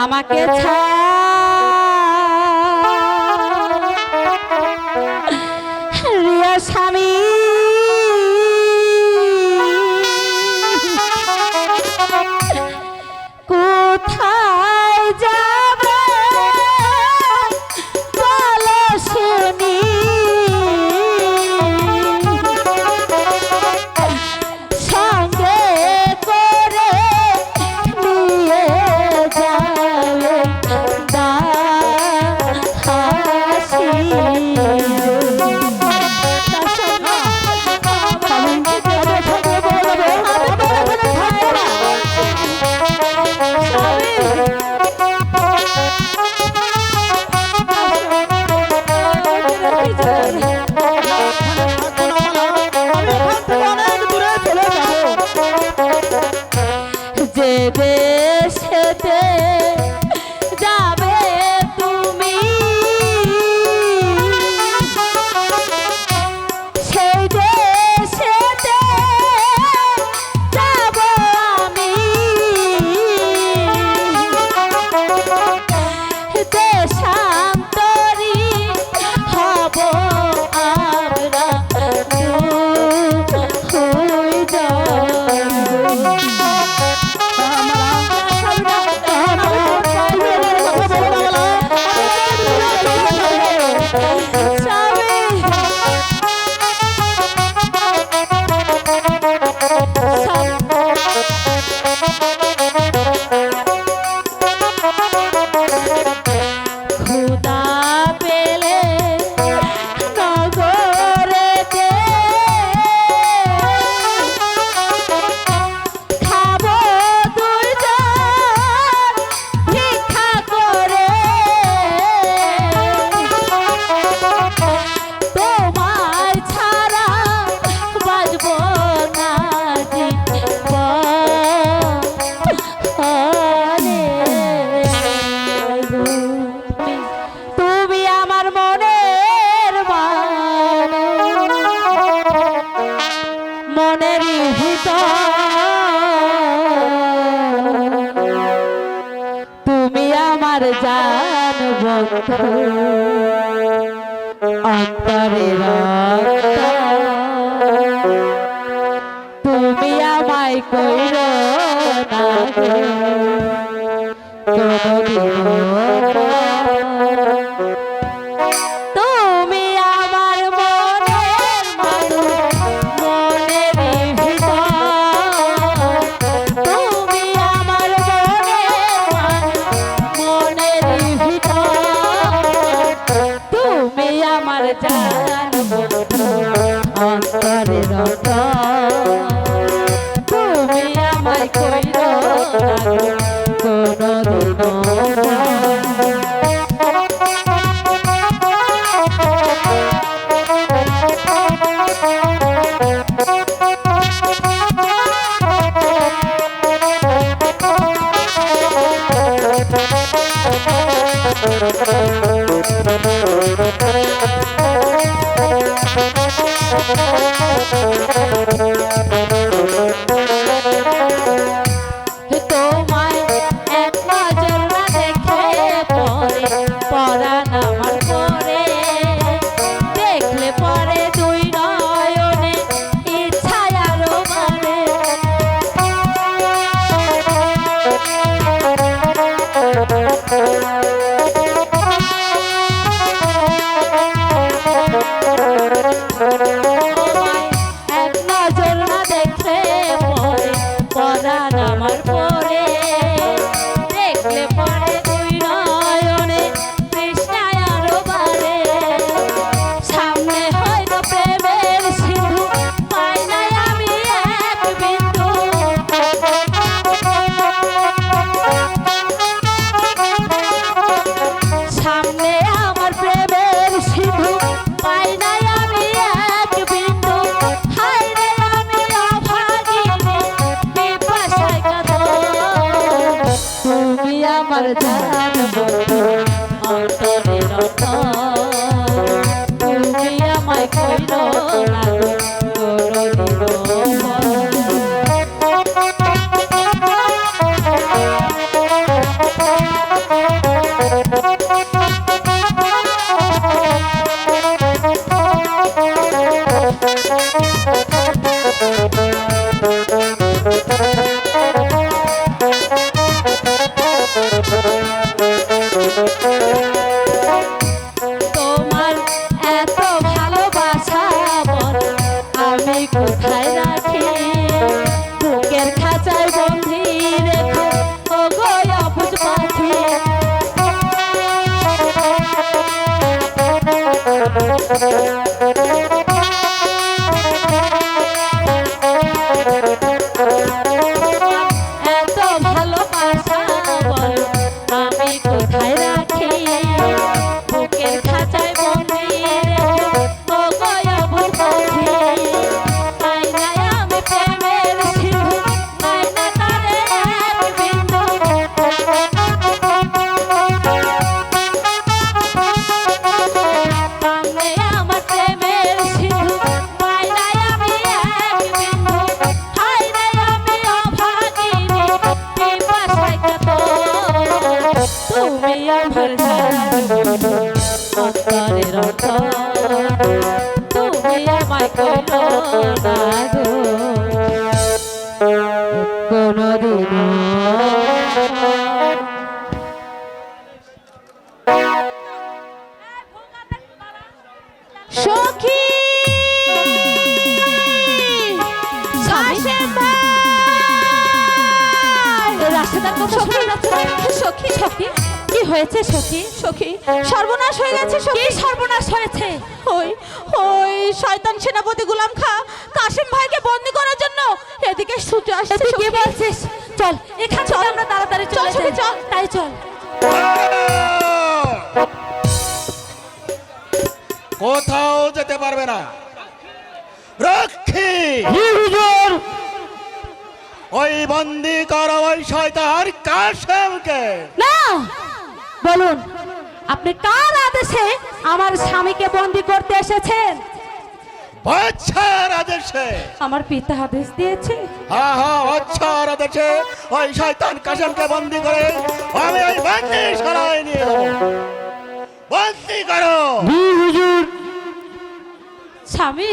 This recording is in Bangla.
আমাকে ছাড় Baby, saber. তোমার জান বন্ধু অন্তরে তুমি আমায় কইর না কোনো জানব অন্তরে রত তুমি আমার কইল কোনো দুর্গ আমার জান বন্ধু অন্তরের তুমি আমায় কইল না তুমি আমায় কইল না গো সখী? সখী। হয়েছে সখী? সখী? সর্বনাশ হয়ে গেছে সখী? সর্বনাশ হয়েছে। ওই ওই শয়তান সেনাপতি গুলাম খা কাশিম ভাইকে বন্দি করার জন্য এদিকে ছুটে আসছে তুই কি বলছিস? চল এখান থেকে আমরা তাড়াতাড়ি চল, চলে চল। তাই চল। কোথাও যেতে পারবে না। রক্ষী! হুজুর! ওই বন্দি কর ওই শয়তান কাশেমকে না! বলুন আপনি কার আদেশে আমার স্বামীকে বন্দি করতে এসেছেন? বাচ্চার আদেশে। আমার পিতা আদেশ দিয়েছে। হা হা বাচ্চার আদেশে ওই শয়তান কাশেমকে বন্দি করে আমি ওই বন্দি সরাই নিয়ে যাব। বন্দি করো। স্বামী